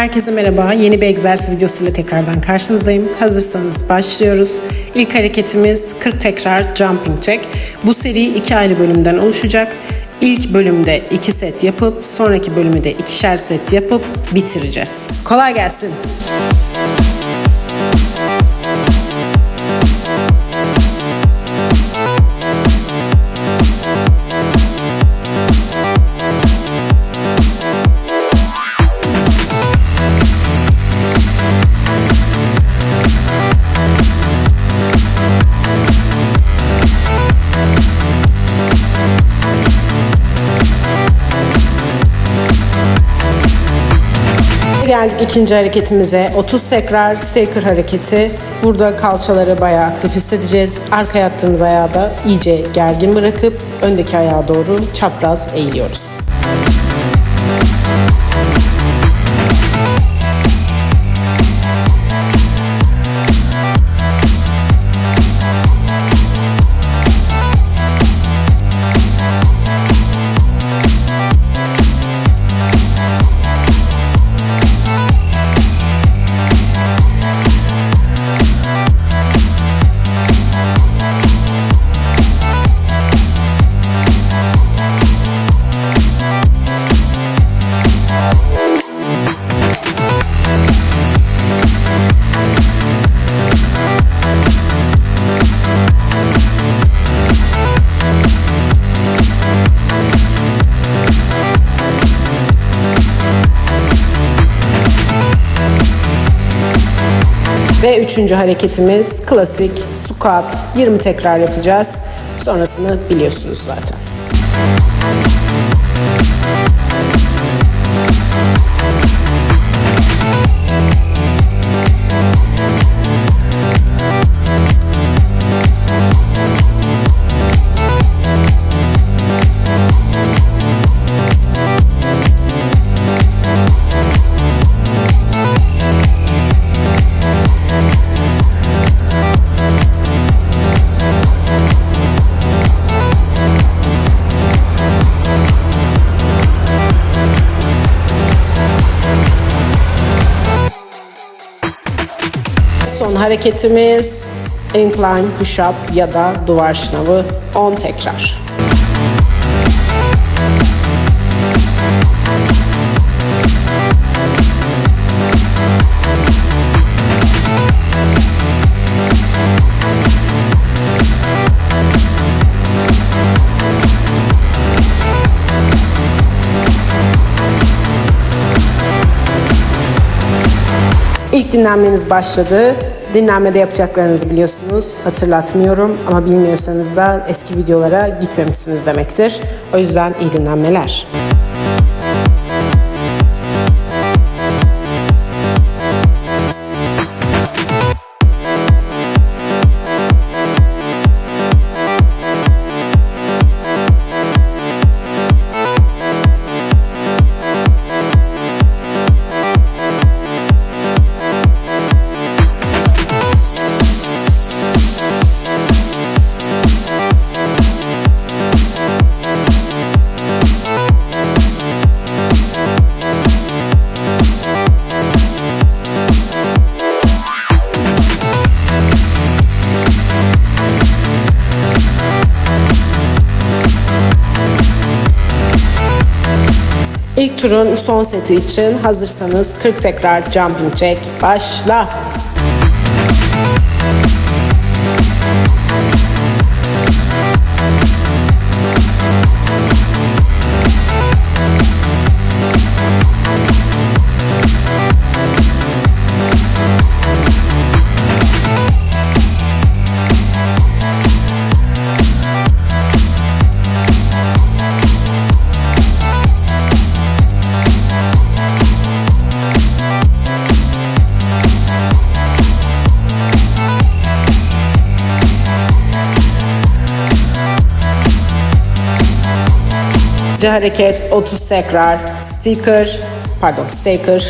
Herkese merhaba. Yeni bir egzersiz videosuyla tekrardan karşınızdayım. Hazırsanız başlıyoruz. İlk hareketimiz 40 tekrar jumping jack. Bu seri iki ayrı bölümden oluşacak. İlk bölümde 2 set yapıp sonraki bölümü de ikişer set yapıp bitireceğiz. Kolay gelsin. Geldik ikinci hareketimize. 30 tekrar staker hareketi. Burada kalçaları bayağı aktif hissedeceğiz. Arka yattığımız ayağı da iyice gergin bırakıp öndeki ayağa doğru çapraz eğiliyoruz. Ve üçüncü hareketimiz klasik squat 20 tekrar yapacağız. Sonrasını biliyorsunuz zaten. Son hareketimiz incline push up ya da duvar şınavı 10 tekrar. İlk dinlenmeniz başladı. Dinlenmede yapacaklarınızı biliyorsunuz. Hatırlatmıyorum ama bilmiyorsanız da eski videolara gitmemişsiniz demektir. O yüzden iyi dinlenmeler. Turun son seti için hazırsanız 40 tekrar jumping jack başla. C hareket 30 tekrar sticker pardon staker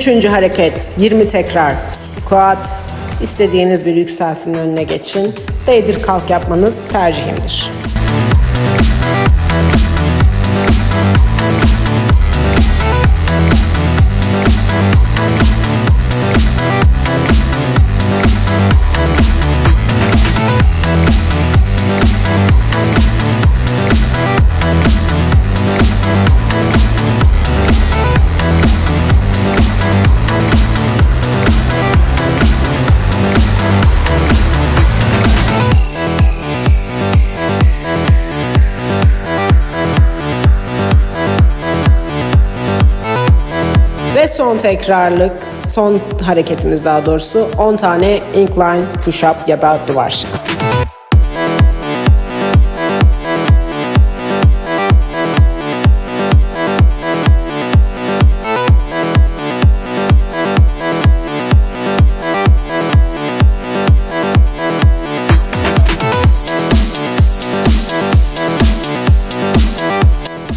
Üçüncü hareket 20 tekrar squat. İstediğiniz bir yükseltinin önüne geçin. Değdir kalk yapmanız tercihimdir. Ve son tekrarlık, son hareketimiz daha doğrusu 10 tane incline push-up ya da duvar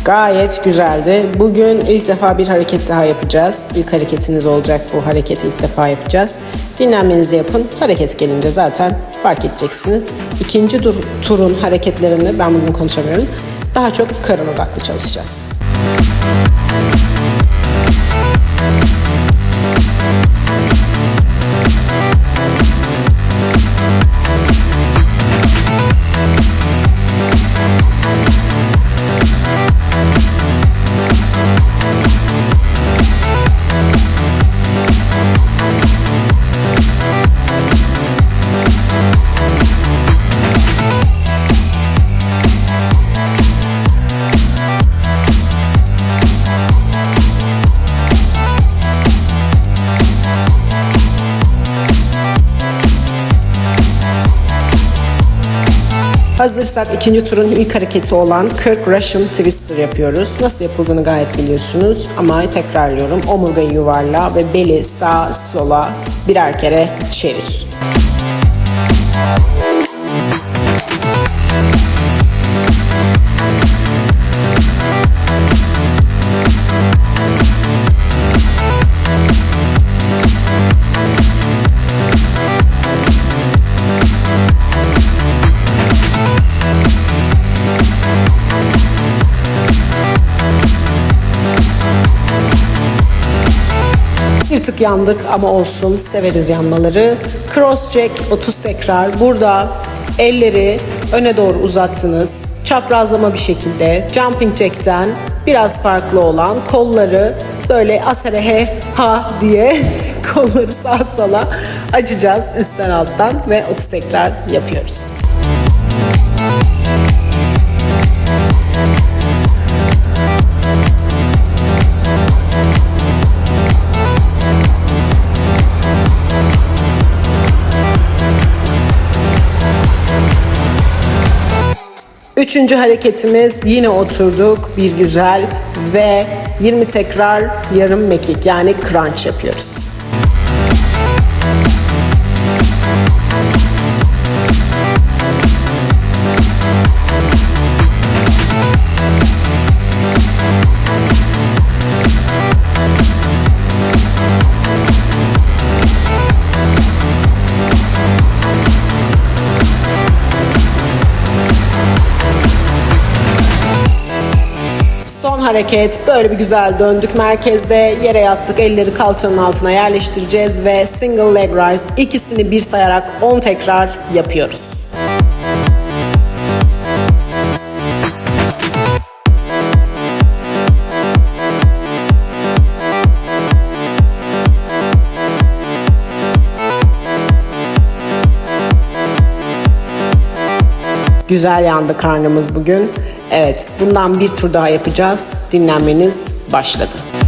Gayet güzeldi. Bugün ilk defa bir hareket daha yapacağız. İlk hareketiniz olacak bu hareketi ilk defa yapacağız. Dinlenmenizi yapın. Hareket gelince zaten fark edeceksiniz. İkinci turun hareketlerini ben bugün konuşamıyorum. Daha çok karın odaklı çalışacağız. Hazırsak ikinci turun ilk hareketi olan 40 Russian Twister yapıyoruz. Nasıl yapıldığını gayet biliyorsunuz ama tekrarlıyorum. Omurgayı yuvarla ve beli sağa sola birer kere çevir. Bir tık yandık ama olsun severiz yanmaları. Cross jack 30 tekrar. Burada elleri öne doğru uzattınız. Çaprazlama bir şekilde jumping jack'ten biraz farklı olan kolları böyle asere he ha diye kolları sağa sola açacağız üstten alttan ve 30 tekrar yapıyoruz. Üçüncü hareketimiz yine oturduk bir güzel ve 20 tekrar yarım mekik yani crunch yapıyoruz. Hareket böyle bir güzel döndük merkezde yere yattık elleri kalçanın altına yerleştireceğiz ve single leg rise ikisini bir sayarak 10 tekrar yapıyoruz. Güzel yandı karnımız bugün. Evet, bundan bir tur daha yapacağız. Dinlenmeniz başladı.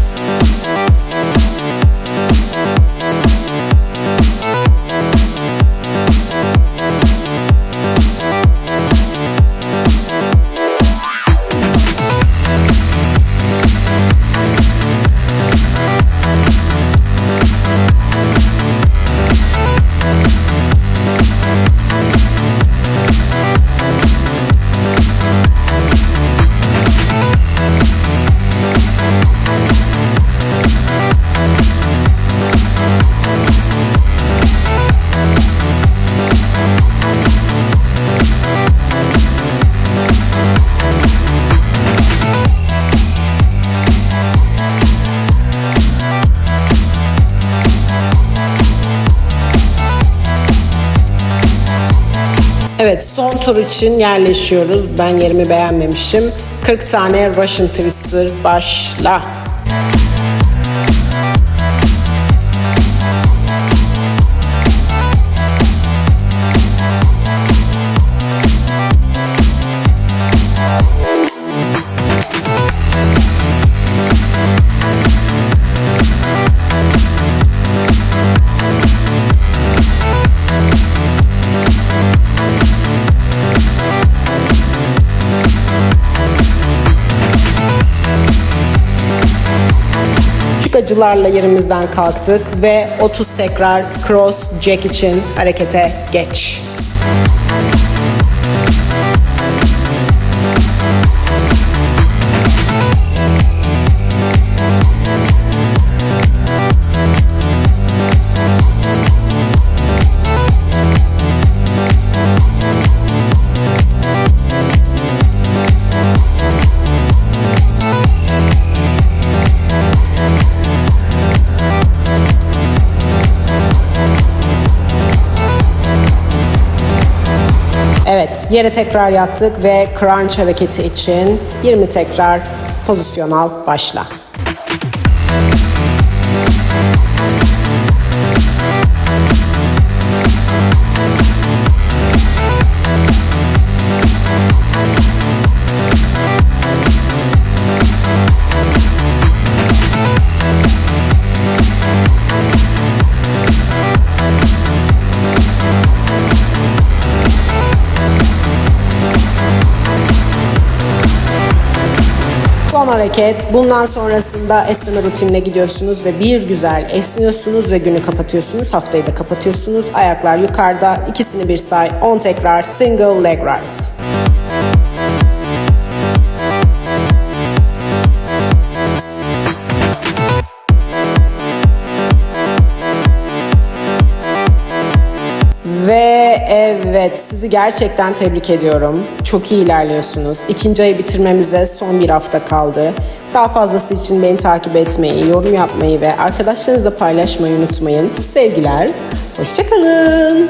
Evet son tur için yerleşiyoruz. Ben yerimi beğenmemişim. 40 tane Russian Twister başla. Acılarla yerimizden kalktık ve 30 tekrar cross jack için harekete geç. Evet, yere tekrar yattık ve crunch hareketi için 20 tekrar pozisyonal başla. Hareket. Bundan sonrasında esneme rutinine gidiyorsunuz ve bir güzel esniyorsunuz ve günü kapatıyorsunuz. Haftayı da kapatıyorsunuz. Ayaklar yukarıda. ikisini bir say. 10 tekrar single leg rise. Evet sizi gerçekten tebrik ediyorum. Çok iyi ilerliyorsunuz. İkinci ayı bitirmemize son bir hafta kaldı. Daha fazlası için beni takip etmeyi, yorum yapmayı ve arkadaşlarınızla paylaşmayı unutmayın. Sevgiler, hoşçakalın.